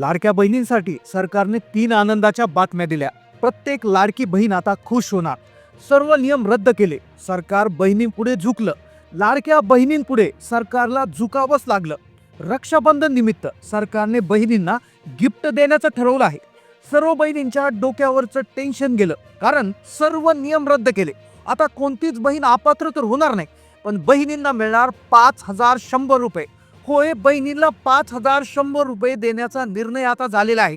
लाडक्या बहिणींसाठी सरकारने तीन आनंदाच्या बातम्या दिल्या. प्रत्येक लाडकी बहीण आता खुश होणार. सर्व नियम रद्द केले. सरकार बहिणींपुढे झुकलं. लाडक्या बहिणींपुढे सरकारला झुकावंच लागलं. रक्षाबंधन निमित्त सरकारने बहिणींना गिफ्ट देण्याचं ठरवलं आहे. सर्व बहिणींच्या डोक्यावरचं टेन्शन गेलं. कारण सर्व नियम रद्द केले. आता कोणतीच बहीण अपात्र तर होणार नाही. पण बहिणींना मिळणार पाच हजार शंभर रुपये. होय बहिणीला पाच हजार शंभर रुपये देण्याचा निर्णय आता झालेला आहे.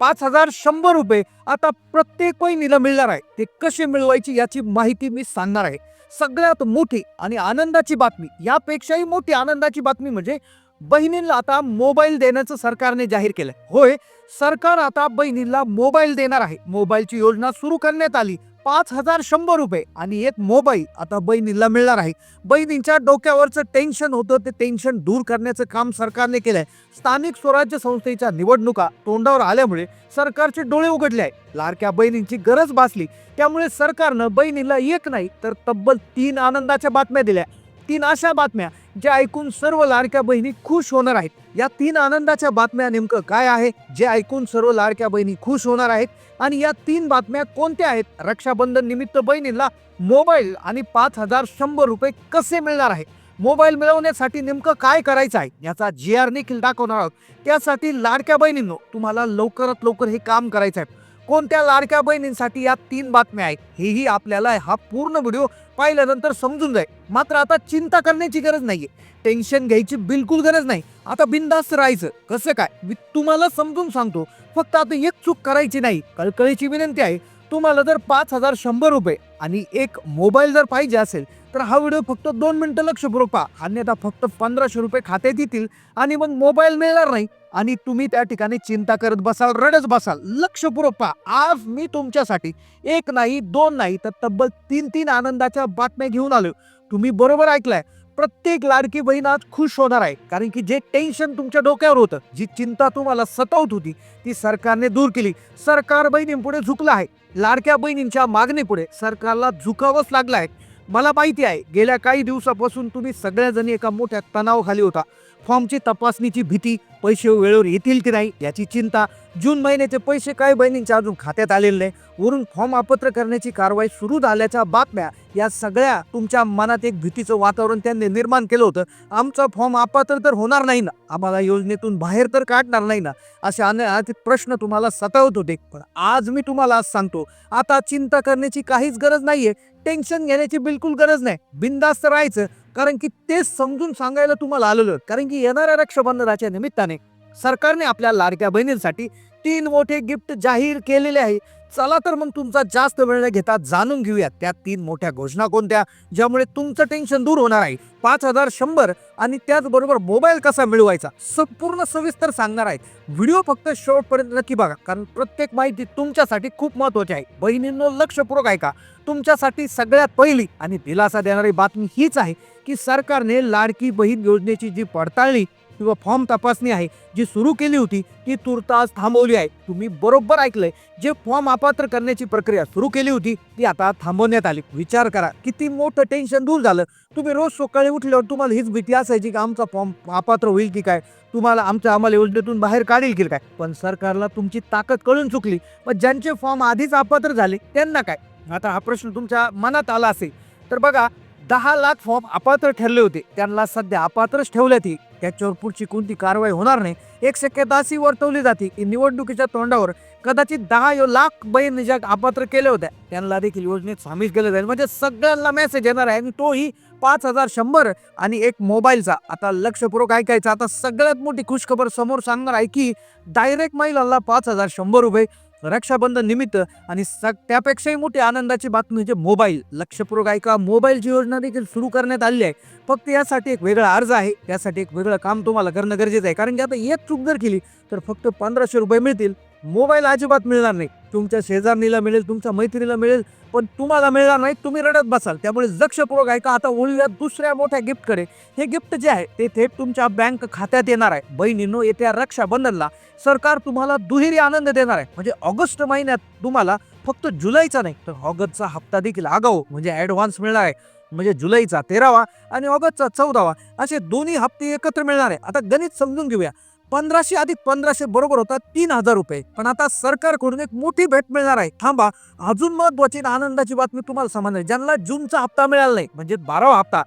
पाच हजार शंभर रुपये आता प्रत्येक बहिणीला मिळणार आहे. ते कसे मिळवायची याची माहिती मी सांगणार आहे. सगळ्यात मोठी आणि आनंदाची बातमी यापेक्षाही मोठी आनंदाची बातमी म्हणजे बहिणींना आता मोबाईल देण्याचं सरकारने जाहीर केलं होय सरकार आता बहिणींना मोबाईल देणार आहे. मोबाईलची योजना सुरू करण्यात आली. पाच हजार शंभर रुपये. आणि एक मोबाईल आता बहिणीला मिळणार आहे. बहिणींच्या डोक्यावरचं टेन्शन होतं. ते टेन्शन दूर करण्याचं काम सरकारने केलं आहे स्थानिक स्वराज्य संस्थेच्या निवडणुका तोंडावर आल्यामुळे सरकारचे डोळे उघडले आहे. लाडक्या बहिणींची गरज भासली. त्यामुळे सरकारनं बहिणीला एक नाही तर तब्बल तीन आनंदाच्या बातम्या दिल्या. तीन अशा बातम्या ज्या ऐकून सर्व लाडक्या बहिणी खुश होणार आहेत. या तीन आनंदाच्या बातम्या नेमकं काय आहे जे ऐकून सर्व लाडक्या बहिणी खुश होणार आहेत? आणि या तीन बातम्या कोणत्या आहेत? रक्षाबंधन निमित्त बहिणीला मोबाईल आणि पाच हजार शंभर रुपये कसे मिळणार आहे? मोबाईल मिळवण्यासाठी नेमकं काय करायचं आहे? याचा जी आर देखील दाखवणार आहोत. त्यासाठी लाडक्या बहिणींनो तुम्हाला लवकरात लवकर हे काम करायचं आहे. कोणत्या लाडक्या बहिणींसाठी या तीन बातम्या आहेत? हेही आपल्याला हा पूर्ण व्हिडिओ पाहिल्यानंतर समजून जाईल. मात्र आता चिंता करण्याची गरज नाहीये. टेन्शन घ्यायची बिलकुल गरज नाही. आता बिंदास राहायचं. कसं काय? मी तुम्हाला समजून सांगतो. फक्त आता एक चूक करायची नाही. कळकळीची विनंती आहे तुम्हाला जर पाच हजार शंभर रुपये आणि एक मोबाईल जर पाहिजे असेल तर हा व्हिडिओ फक्त दोन मिनिटं लक्षपूर्वक पहा. अन्यथा फक्त पंधराशे रुपये खात्यात येतील आणि मग मोबाईल मिळणार नाही. आणि तुम्ही त्या ठिकाणी चिंता करत बसाल रडत बसाल. लक्षपूर्वक पहा. आज मी तुमच्यासाठी एक नाही दोन नाही तर तब्बल तीन तीन आनंदाच्या बातम्या घेऊन आलो तुम्ही बरोबर ऐकलाय. प्रत्येक लाडकी बहीण आज खुश होणार आहे. कारण की जे टेन्शन तुमच्या डोक्यावर होतं जी चिंता तुम्हाला सतावत होती ती सरकारने दूर केली. सरकार बहिणींपुढे झुकलं आहे. लाडक्या बहिणींच्या मागणीपुढे सरकारला झुकावंच लागलं आहे. मला माहिती आहे गेल्या काही दिवसापासून तुम्ही सगळ्याजणी एका मोठ्या तणावाखाली होता. फॉर्मची तपासणीची भीती पैसे वेळेवर येतील की नाही याची चिंता जून महिन्याचे पैसे काही बहिणींच्या अजून खात्यात आलेले नाही. वरून फॉर्म अपात्र करण्याची कारवाई सुरू झाल्याच्या बातम्या या सगळ्या तुमच्या मनात एक भीतीचं वातावरण त्यांनी निर्माण केलं होतं. आमचा फॉर्म अपात्र तर होणार नाही ना. आम्हाला योजनेतून बाहेर तर काढणार नाही ना. असे अनेक प्रश्न तुम्हाला सतावत होते. पण आज मी तुम्हाला आज सांगतो आता चिंता करण्याची काहीच गरज नाहीये. टेन्शन घेण्याची बिलकुल गरज नाही. बिंदास्त राहायचं. कारण की ते समजून सांगायला तुम्हाला आलेलं. कारण की येणाऱ्या रक्षाबंधनाच्या निमित्ताने सरकारने आपल्या लाडक्या बहिणींसाठी तीन मोठे गिफ्ट जाहीर केलेले आहे. चला तर मग तुमचा जास्त वेळ न घेता जाणून घेऊया त्या तीन मोठ्या घोषणा कोणत्या ज्यामुळे तुमचं टेन्शन दूर होणार आहे. पाच हजार शंभर आणि त्याचबरोबर मोबाईल कसा मिळवायचा संपूर्ण सविस्तर सांगणार आहे. व्हिडिओ फक्त शेवटपर्यंत नक्की बघा कारण प्रत्येक माहिती तुमच्यासाठी खूप महत्वाची आहे. बहिणींनो लक्षपूर्वक ऐका. तुमच्यासाठी सगळ्यात पहिली आणि दिलासा देणारी बातमी हीच आहे की सरकारने लाडकी बहीण योजनेची जी पडताळणी किंवा फॉर्म तपासणी आहे जी सुरू केली होती ती तुर्तास थांबवली आहे. तुम्ही बरोबर ऐकलंय. जे फॉर्म अपात्र करण्याची प्रक्रिया सुरू केली होती ती आता थांबवण्यात आली. विचार करा किती मोठं टेन्शन दूर झालं. तुम्ही रोज सकाळी उठल्यावर तुम्हाला हीच भीती असायची की आमचा फॉर्म अपात्र होईल की काय? तुम्हाला आमच्या आम्हाला योजनेतून बाहेर काढेल की काय? पण सरकारला तुमची ताकद कळून चुकली. पण ज्यांचे फॉर्म आधीच अपात्र झाले त्यांना काय? आता हा प्रश्न तुमच्या मनात आला असेल. तर बघा दहा लाख फॉर्म अपात्र ठरले होते. त्यांना सध्या अपात्रच ठेवले ती त्याच्यावर पुढची कोणती कारवाई होणार नाही एक शक्यता अशी वर्तवली जाते की निवडणुकीच्या तोंडावर कदाचित दहा यो लाख बहीण ज्या अपात्र केल्या होत्या त्यांना देखील योजनेत सामील केलं जाईल. म्हणजे सगळ्यांना मेसेज येणार आहे आणि तोही पाच हजार शंभर आणि एक मोबाईलचा. आता लक्षपूर्वक ऐकायचा आता सगळ्यात मोठी खुशखबर समोर सांगणार आहे की डायरेक्ट महिलांना पाच हजार शंभर रुपये रक्षाबंधन निमित्त आणि सग त्यापेक्षाही मोठी आनंदाची बातमी म्हणजे मोबाईल. लक्षपूर्वक ऐका मोबाईलची योजना देखील सुरू करण्यात आली आहे फक्त यासाठी एक वेगळा अर्ज आहे. त्यासाठी एक वेगळं काम तुम्हाला करणं गरजेचं आहे. कारण की आता एक चूक जर केली तर फक्त पंधराशे रुपये मिळतील. मोबाईल अजिबात मिळणार नाही. तुमच्या शेजारणीला मिळेल तुमच्या मैत्रिणीला मिळेल पण तुम्हाला मिळणार नाही तुम्ही रडत बसाल. त्यामुळे लक्षपूर्वक ऐका आता ओळीला दुसऱ्या मोठ्या गिफ्टकडे. हे गिफ्ट जे आहे ते थेट तुमच्या बँक खात्यात येणार आहे. बहिणीनो येत्या रक्षाबंधनला सरकार तुम्हाला दुहेरी आनंद देणार आहे. म्हणजे ऑगस्ट महिन्यात तुम्हाला फक्त जुलैचा नाही तर ऑगस्टचा हप्ता देखील आगाऊ म्हणजे ॲडव्हान्स मिळणार आहे. म्हणजे जुलैचा तेरावा आणि ऑगस्टचा चौदावा असे दोन्ही हप्ते एकत्र मिळणार आहे. आता गणित समजून घेऊया. पंधराशे अधिक पंधराशे बरोबर होता तीन हजार रुपये पण आता सरकारकडून एक मोठी भेट मिळणार आहे थांबा अजून महत्वाची आनंदाची बातमी तुम्हाला समजणार आहे. ज्यांना जूनचा हप्ता मिळाला नाही म्हणजे बारावा हप्ता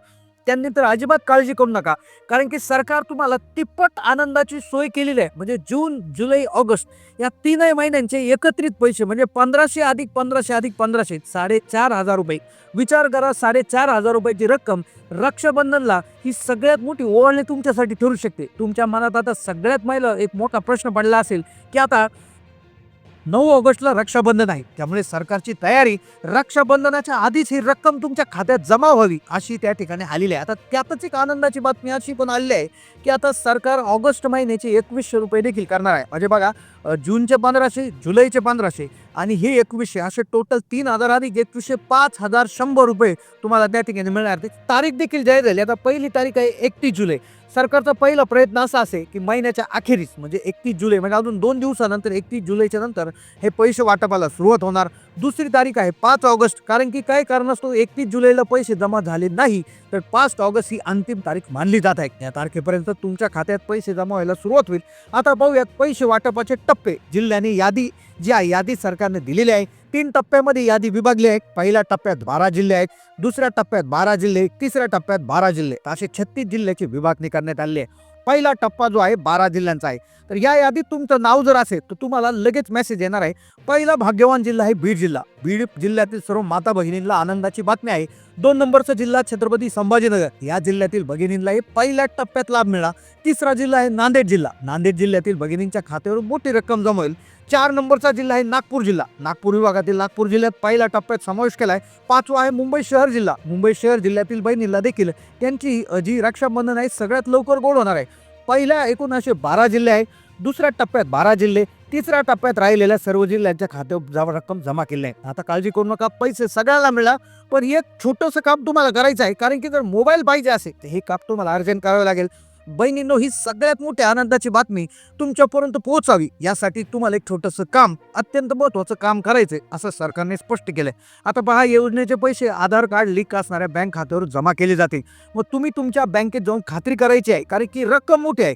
त्यांनी तर अजिबात काळजी करू नका. कारण की सरकार तुम्हाला तिप्पट आनंदाची सोय केलेली आहे. म्हणजे जून जुलै ऑगस्ट या तीनही महिन्यांचे एकत्रित पैसे म्हणजे पंधराशे अधिक पंधराशे अधिक पंधराशे साडेचार हजार रुपये. विचार करा साडेचार हजार रुपयाची रक्कम रक्षाबंधनला ही सगळ्यात मोठी ओवाळणी तुमच्यासाठी ठरू शकते. तुमच्या मनात आता सगळ्यात महिला एक मोठा प्रश्न पडला असेल की आता नऊ ऑगस्टला रक्षाबंधन आहे. त्यामुळे सरकारची तयारी रक्षाबंधनाच्या आधीच ही रक्कम तुमच्या खात्यात जमा व्हावी अशी त्या ठिकाणी आलेली आहे. आता त्यातच एक आनंदाची बातमी अशी पण आलेली आहे की आता सरकार ऑगस्ट महिन्याचे एकवीसशे रुपये देखील करणार आहे. म्हणजे बघा जूनचे पंधराशे जुलैचे पंधराशे आणि हे एकवीसशे असे टोटल तीन हजार अधिक एकवीसशे पाच हजार शंभर रुपये तुम्हाला त्या ठिकाणी मिळणार ते तारीख देखील जाहीर झाली. आता पहिली तारीख आहे एकतीस जुलै. सरकारचा पहिला प्रयत्न असा असे की महिन्याच्या अखेरीस म्हणजे एकतीस जुलै म्हणजे अजून दोन दिवसानंतर एकतीस जुलैच्या नंतर हे पैसे वाटपाला सुरुवात होणार. दुसरी तारीख आहे पाच ऑगस्ट. कारण की काय कारणास्तव एकतीस जुलैला पैसे जमा झाले नाही. तर पाच ऑगस्ट ही अंतिम तारीख मानली जात आहे. या तारखेपर्यंत तुमच्या खात्यात पैसे जमा व्हायला सुरुवात होईल. आता पाहूयात पैसे वाटपाचे टप्पे. जिल्ह्याने यादी जी आहे यादी सरकारने दिलेली आहे तीन टप्प्यामध्ये यादी विभागली आहे. पहिल्या टप्प्यात बारा जिल्हे आहेत दुसऱ्या टप्प्यात बारा जिल्हे तिसऱ्या टप्प्यात बारा जिल्हे. असे छत्तीस जिल्ह्याची विभागणी करण्यात आली आहे. पहिला टप्पा जो आहे बारा जिल्ह्यांचा आहे. तर या यादीत तुमचं नाव जर असेल तर तुम्हाला लगेच मेसेज येणार आहे. पहिला भाग्यवान जिल्हा आहे बीड जिल्हा. बीड जिल्ह्यातील सर्व माता भगिनींना आनंदाची बातमी आहे. दोन नंबरचा जिल्हा छत्रपती संभाजीनगर. या जिल्ह्यातील भगिनींनाही पहिल्या टप्प्यात लाभ मिळाला तिसरा जिल्हा आहे नांदेड जिल्हा. नांदेड जिल्ह्यातील भगिनींच्या खात्यावर मोठी रक्कम जमा होईल. चार नंबरचा जिल्हा आहे नागपूर जिल्हा. नागपूर विभागातील नागपूर जिल्ह्यात पहिल्या टप्प्यात समावेश केला आहे पाचवा आहे मुंबई शहर जिल्हा. मुंबई शहर जिल्ह्यातील बहिणीला देखील त्यांची जी रक्षाबंधन आहे सगळ्यात लवकर गोड होणार आहे. पहिल्या एकूण असे बारा जिल्हे आहे. दुसऱ्या टप्प्यात बारा जिल्हे. तिसऱ्या टप्प्यात राहिलेल्या सर्व जिल्ह्यांच्या खात्यावर जमा रक्कम जमा केली आहे. आता काळजी करू नका. पैसे सगळ्याला मिळा पण एक छोटंसं काम तुम्हाला करायचं आहे. कारण की जर मोबाईल पाहिजे असेल तर हे काम तुम्हाला अर्जंट करावं लागेल. बहिणींनो ही सगळ्यात मोठी आनंदाची बातमी तुमच्यापर्यंत पोहोचावी. यासाठी तुम्हाला एक छोटंसं काम अत्यंत महत्त्वाचं काम करायचं असं सरकारने स्पष्ट केलंय. आता पहा योजनेचे पैसे आधार कार्ड लिंक असणाऱ्या बँक खात्यावर जमा केले जातील. मग तुम्ही तुमच्या बँकेत जाऊन खात्री करायची आहे कारण की रक्कम मोठी आहे.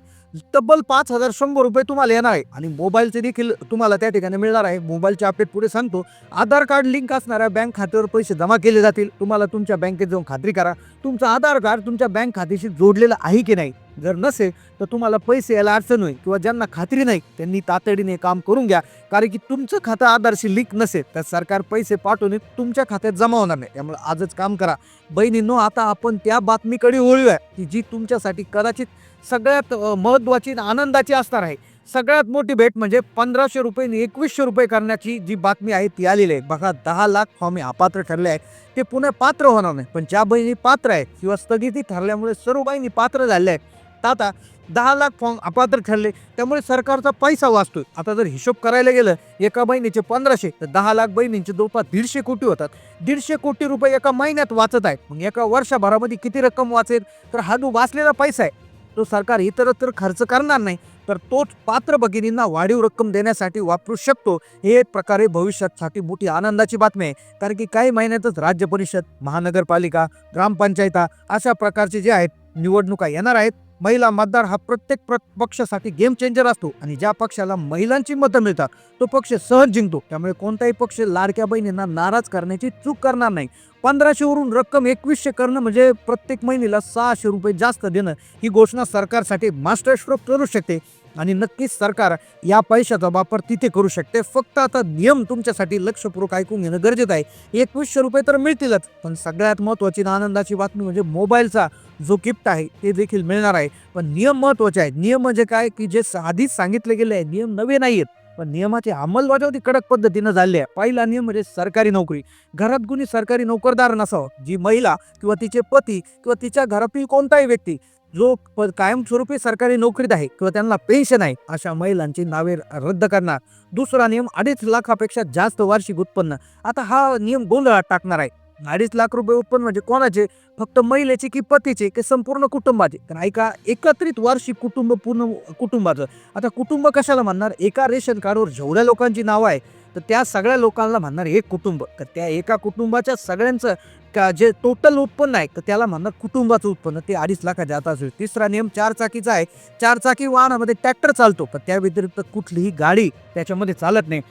तब्बल पाच हजार शंभर रुपये तुम्हाला येणार आहे. आणि मोबाईलचे देखील तुम्हाला त्या ठिकाणी मिळणार आहे. मोबाईलचे अपडेट पुढे सांगतो. आधार कार्ड लिंक असणाऱ्या बँक खात्यावर पैसे जमा केले जातील. तुम्हाला तुमच्या बँकेत जाऊन खात्री करा. तुमचं आधार कार्ड तुमच्या बँक खात्याशी जोडलेलं आहे की नाही? जर नसेल तर तुम्हाला पैसे यायला अडचण होईल किंवा ज्यांना खात्री नाही त्यांनी तातडीने काम करून घ्या. कारण की तुमचं खातं आधारशी लिंक नसेल तर सरकार पैसे पाठवून तुमच्या खात्यात जमा होणार नाही. त्यामुळे आजच काम करा. बहिणींनो आता आपण त्या बातमीकडे वळूया की जी तुमच्यासाठी कदाचित सगळ्यात महत्त्वाची आनंदाची असणार आहे. सगळ्यात मोठी भेट म्हणजे पंधराशे रुपये एकवीसशे रुपये करण्याची जी बातमी आहे ती आलेली आहे. बघा दहा लाख फॉर्म हे अपात्र ठरले आहेत. ते पुन्हा पात्र होणार नाही. पण ज्या बहिणी पात्र आहेत किंवा स्थगिती ठरल्यामुळे सर्व बहिणी पात्र झाल्या आहेत तर आता दहा लाख फॉर्म अपात्र ठरले त्यामुळे सरकारचा पैसा वाचतोय. आता जर हिशोब करायला गेलं एका बहिणीचे पंधराशे तर दहा लाख बहिणींचे जवळपास दीडशे कोटी होतात. दीडशे कोटी रुपये एका महिन्यात वाचत आहेत. मग एका वर्षभरामध्ये किती रक्कम वाचेल? तर हा जो वाचलेला पैसा आहे तो सरकार इतरत्र खर्च करणार नाही तर तोच पात्र भगिनींना वाढीव रक्कम देण्यासाठी वापरू शकतो. हे एक प्रकारे भविष्यासाठी मोठी आनंदाची बातमी आहे. कारण की काही महिन्यातच राज्य परिषद महानगरपालिका ग्रामपंचायता अशा प्रकारचे जे आहेत निवडणुका येणार आहेत. महिला मतदार हा प्रत्येक प्र पक्षासाठी गेम चेंजर असतो आणि ज्या पक्षाला महिलांची मतं मिळतात तो पक्ष सहज जिंकतो. त्यामुळे कोणताही पक्ष लाडक्या बहिणींना नाराज करण्याची चूक करणार नाही. पंधराशेवरून रक्कम एकवीसशे करणं म्हणजे प्रत्येक महिलेला सहाशे रुपये जास्त देणं ही घोषणा सरकारसाठी मास्टर स्ट्रोक करू शकते. आणि नक्कीच सरकार या पैशाचा वापर तिथे करू शकते. फक्त आता नियम तुमच्यासाठी लक्षपूर्वक ऐकून घेणं गरजेचं आहे. एकवीसशे रुपये तर मिळतीलच पण सगळ्यात महत्त्वाची आनंदाची बातमी म्हणजे मोबाईलचा जो गिफ्ट आहे ते देखील मिळणार आहे. पण नियम महत्त्वाचे आहेत. नियम म्हणजे काय? की जे आधीच सांगितले गेले आहे. नियम नवे नाही आहेत पण नियमाची अंमलबजावणी कडक पद्धतीनं झाली आहे. पहिला नियम म्हणजे सरकारी नोकरी. घरात कुणी सरकारी नोकरदार नसावं जी महिला किंवा तिचे पती किंवा तिच्या घरातील कोणताही व्यक्ती जो प- कायमस्वरूपी सरकारी नोकरीत आहे किंवा त्यांना पेन्शन आहे अशा महिलांची नावे रद्द करणार. दुसरा नियम अडीच लाखापेक्षा जास्त वार्षिक उत्पन्न. आता हा नियम गोंधळात टाकणार आहे. अडीच लाख रुपये उत्पन्न म्हणजे कोणाचे? फक्त महिलेचे की पतीचे? की संपूर्ण कुटुंबाचे? तर ऐका एकत्रित वार्षिक कुटुंब पूर्ण कुटुंबाचं. आता कुटुंब कशाला म्हणणार? एका रेशन कार्डवर जेवढ्या लोकांची नावं आहे तर त्या सगळ्या लोकांना म्हणणार एक कुटुंब. तर त्या एका कुटुंबाच्या सगळ्यांचं का जे टोटल उत्पन्न आहे तर त्याला म्हणणार कुटुंबाचं उत्पन्न. ते अडीच लाखाच्या आता असेल. तिसरा नियम चार चाकीचा आहे. चार चाकी वाहनामध्ये ट्रॅक्टर चालतो पण त्या व्यतिरिक्त कुठलीही गाडी त्याच्यामध्ये चालत नाही.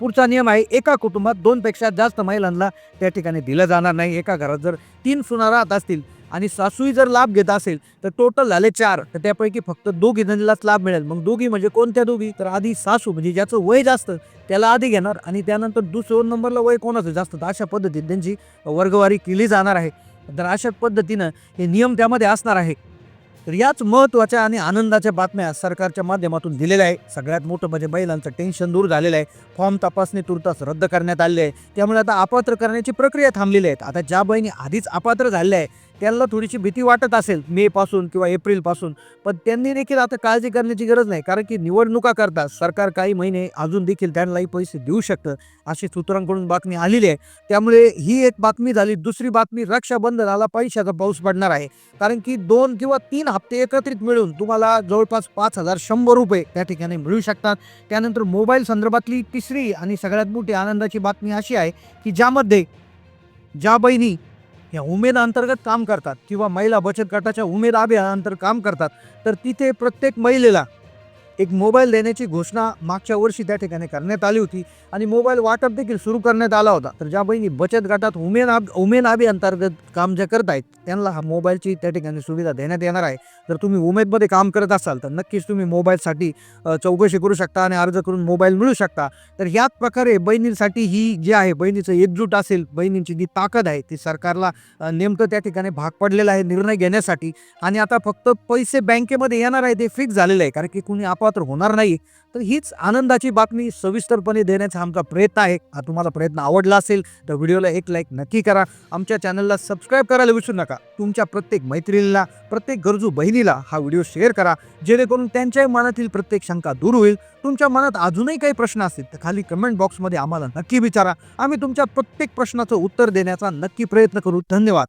पुढचा नियम आहे एका कुटुंबात दोनपेक्षा जास्त महिलांना त्या ठिकाणी दिलं जाणार नाही. एका घरात जर तीन सुना राहत असतील आणि सासूही जर लाभ घेत असेल तर टोटल झाले चार. तर त्यापैकी फक्त दोघी जणीलाच लाभ मिळेल. मग दोघी म्हणजे कोणत्या दोघी? तर आधी सासू म्हणजे ज्याचं वय जास्त त्याला आधी घेणार आणि त्यानंतर दुसऱ्या नंबरला वय कोणाचं जास्त? तर अशा पद्धतीने त्यांची वर्गवारी केली जाणार आहे. तर अशा पद्धतीनं हे नियम त्यामध्ये असणार आहे. तर याच महत्त्वाच्या आणि आनंदाच्या बातम्या सरकारच्या माध्यमातून दिलेल्या आहे. सगळ्यात मोठं म्हणजे महिलांचं टेन्शन दूर झालेलं आहे. फॉर्म तपासणी तुर्तास रद्द करण्यात आले आहे. त्यामुळे आता अपात्र करण्याची प्रक्रिया थांबलेली आहे. आता ज्या बहिणी आधीच अपात्र झालेल्या आहे त्यांना थोडीशी भीती वाटत असेल मे पासून किंवा एप्रिलपासून पण त्यांनी देखील आता काळजी करण्याची गरज नाही. कारण की निवडणुका करता सरकार काही महिने अजून देखील त्यांनाही पैसे देऊ शकतं अशी सूत्रांकडून बातमी आलेली आहे. त्यामुळे ही एक बातमी झाली. दुसरी बातमी रक्षाबंधनाला पैशाचा पाऊस पडणार आहे. कारण की दोन किंवा तीन हप्ते एकत्रित मिळून तुम्हाला जवळपास पाच हजार शंभर रुपये त्या ठिकाणी मिळू शकतात. त्यानंतर मोबाईल संदर्भातली तिसरी आणि सगळ्यात मोठी आनंदाची बातमी अशी आहे की ज्यामध्ये ज्या बहिणी या उमेद अंतर्गत काम करतात किंवा महिला बचत गटाच्या उमेद अभियानांतर काम करतात तर तिथे प्रत्येक महिलेला एक मोबाईल देण्याची घोषणा मागच्या वर्षी त्या ठिकाणी करण्यात आली होती आणि मोबाईल वाटप देखील सुरू करण्यात आला होता. तर ज्या बहिणी बचत गटात उमेन आब उमेन आबी अंतर्गत काम ज्या करत आहेत त्यांना हा मोबाईलची त्या ठिकाणी सुविधा देण्यात येणार आहे. जर तुम्ही उमेदमध्ये काम करत असाल तर नक्कीच तुम्ही मोबाईलसाठी चौकशी करू शकता आणि अर्ज करून मोबाईल मिळू शकता. तर ह्याच प्रकारे बहिणींसाठी ही जी आहे बहिणीचं एकजूट असेल बहिणींची जी ताकद आहे ती सरकारला नेमकं त्या ठिकाणी भाग पडलेला आहे निर्णय घेण्यासाठी. आणि आता फक्त पैसे बँकेमध्ये येणार आहे ते फिक्स झालेलं आहे. कारण की कुणी तर होणार नाही. तर हीच आनंदाची बातमी सविस्तरपणे देण्याचा आमचा प्रयत्न आहे. हा तुम्हाला प्रयत्न आवडला असेल तर व्हिडिओला एक लाईक नक्की करा. आमच्या चॅनलला सबस्क्राईब करायला विसरू नका. तुमच्या प्रत्येक मैत्रिणीला प्रत्येक गरजू बहिणीला हा व्हिडिओ शेअर करा. जेणेकरून त्यांच्याही मनातील प्रत्येक शंका दूर होईल. तुमच्या मनात अजूनही काही प्रश्न असतील तर खाली कमेंट बॉक्समध्ये आम्हाला नक्की विचारा. आम्ही तुमच्या प्रत्येक प्रश्नाचं उत्तर देण्याचा नक्की प्रयत्न करू. धन्यवाद.